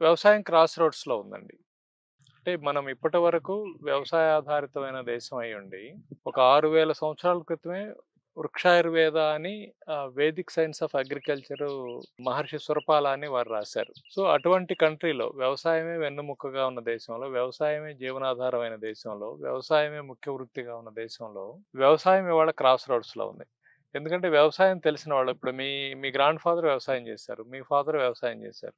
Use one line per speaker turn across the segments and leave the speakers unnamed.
వ్యవసాయం క్రాస్ రోడ్స్‌లో ఉందండి. అంటే మనం ఇప్పటి వరకు వ్యవసాయ ఆధారితమైన దేశం అయ్యుండి, ఒక ఆరు వేల సంవత్సరాల క్రితమే వృక్షాయుర్వేద అని vedic science of agriculture Maharshi Surapala అని వారు రాశారు. సో, అటువంటి కంట్రీలో వ్యవసాయమే వెన్నుముక్కగా ఉన్న దేశంలో, వ్యవసాయమే జీవనాధారమైన దేశంలో, వ్యవసాయమే ముఖ్య వృత్తిగా ఉన్న దేశంలో, వ్యవసాయం ఇవాళ క్రాస్ రోడ్స్‌లో ఉంది. ఎందుకంటే వ్యవసాయం తెలిసిన వాళ్ళు ఇప్పుడు మీ మీ గ్రాండ్ ఫాదర్ వ్యవసాయం చేశారు. మీ ఫాదర్ వ్యవసాయం చేశారు.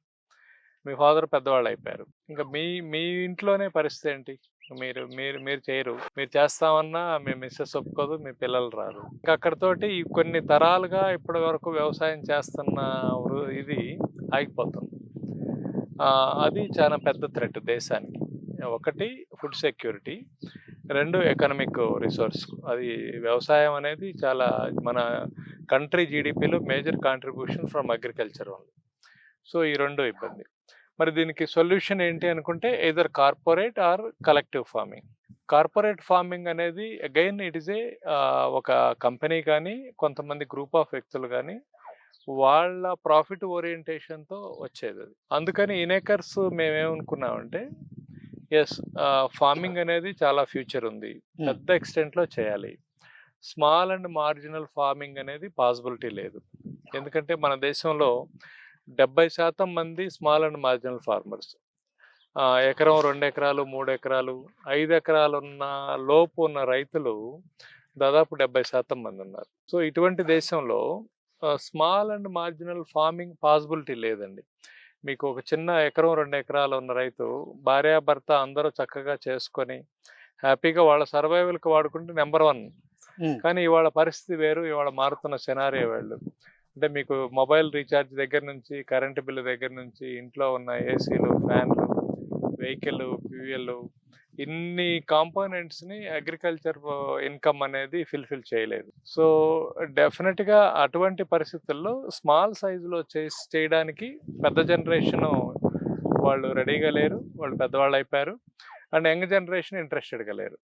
మీ ఫాదర్ పెద్దవాళ్ళు అయిపోయారు ఇంకా మీ మీ ఇంట్లోనే పరిస్థితి ఏంటి? మీరు మీరు మీరు చేయరు. మీరు చేస్తామన్నా మీ మిస్సెస్ ఒప్పుకోదు. మీ పిల్లలు రారు. ఇంకా అక్కడతోటి ఈ కొన్ని తరాలుగా ఇప్పటి వరకు వ్యవసాయం చేస్తున్న ఇది ఆగిపోతుంది. అది చాలా పెద్ద థ్రెట్ దేశానికి. ఒకటి ఫుడ్ సెక్యూరిటీ. రెండు ఎకనామిక్ రిసోర్స్. అది వ్యవసాయం అనేది చాలా మన కంట్రీ జీడిపిలో మేజర్ కాంట్రిబ్యూషన్ ఫ్రమ్ అగ్రికల్చర్ ఉంది సో, ఈ రెండు ఇబ్బంది. మరి దీనికి సొల్యూషన్ ఏంటి అనుకుంటే either corporate or collective farming. Corporate farming అనేది అగైన్ ఇట్ ఈస్ ఏ ఒక కంపెనీ గాని, కొంతమంది గ్రూప్ ఆఫ్ వ్యక్తులు గాని, వాళ్ళ ప్రాఫిట్ ఓరియంటేషన్‌తో వచ్చేదది. అందుకని ఇనేకర్స్ మేమేమనుకున్నామంటే, ఆహ్, ఫార్మింగ్ అనేది చాలా ఫ్యూచర్ ఉంది.
హ్మ్.
పెద్ద ఎక్స్‌టెంట్‌లో చేయాలి. స్మాల్ అండ్ మార్జినల్ ఫార్మింగ్ అనేది పాసిబిలిటీ లేదు. ఎందుకంటే మన దేశంలో 70% మంది స్మాల్ అండ్ మార్జినల్ ఫార్మర్స్. ఎకరం, 2 ఎకరాలు, 3 ఎకరాలు, 5 ఎకరాలున్న లోపు ఉన్న రైతులు దాదాపు 70% మందున్నారు. సో, ఇటువంటి దేశంలో small and marginal farming possibility లేదండి. మీకు ఒక చిన్న ఎకరం, 2 ఎకరాలు ఉన్న రైతు భార్యాభర్త అందరూ చక్కగా చేసుకొని, హ్యాపీగా వాళ్ళ సర్వైవల్‌కి వాడుకుంటే నంబర్ 1.
హ్మ్.
కానీ ఇవాళ పరిస్థితి వేరు. ఇవాళ మారుతున్న సినారియో వేళ్ళు. అంటే మీకు మొబైల్ రీఛార్జ్ దగ్గర నుంచి, కరెంటు బిల్లు దగ్గర నుంచి, ఇంట్లో ఉన్న ఏసీలు, ఫ్యాన్‌లు, వెహికల్, ఫ్యూయల్ ఇన్ని కాంపోనెంట్స్‌ని అగ్రికల్చర్ ఇన్‌కమ్ అనేది ఫిల్ఫిల్ చేయలేదు. సో, డెఫినెట్గా అటువంటి పరిస్థితుల్లో స్మాల్ సైజులో చేసి చేయడానికి పెద్ద జనరేషన్ వాళ్ళు రెడీగా లేరు. వాళ్ళు పెద్దవాళ్ళు అయిపోయారు అండ్ యంగ్ జనరేషన్ ఇంట్రెస్టెడ్‌గా లేరు.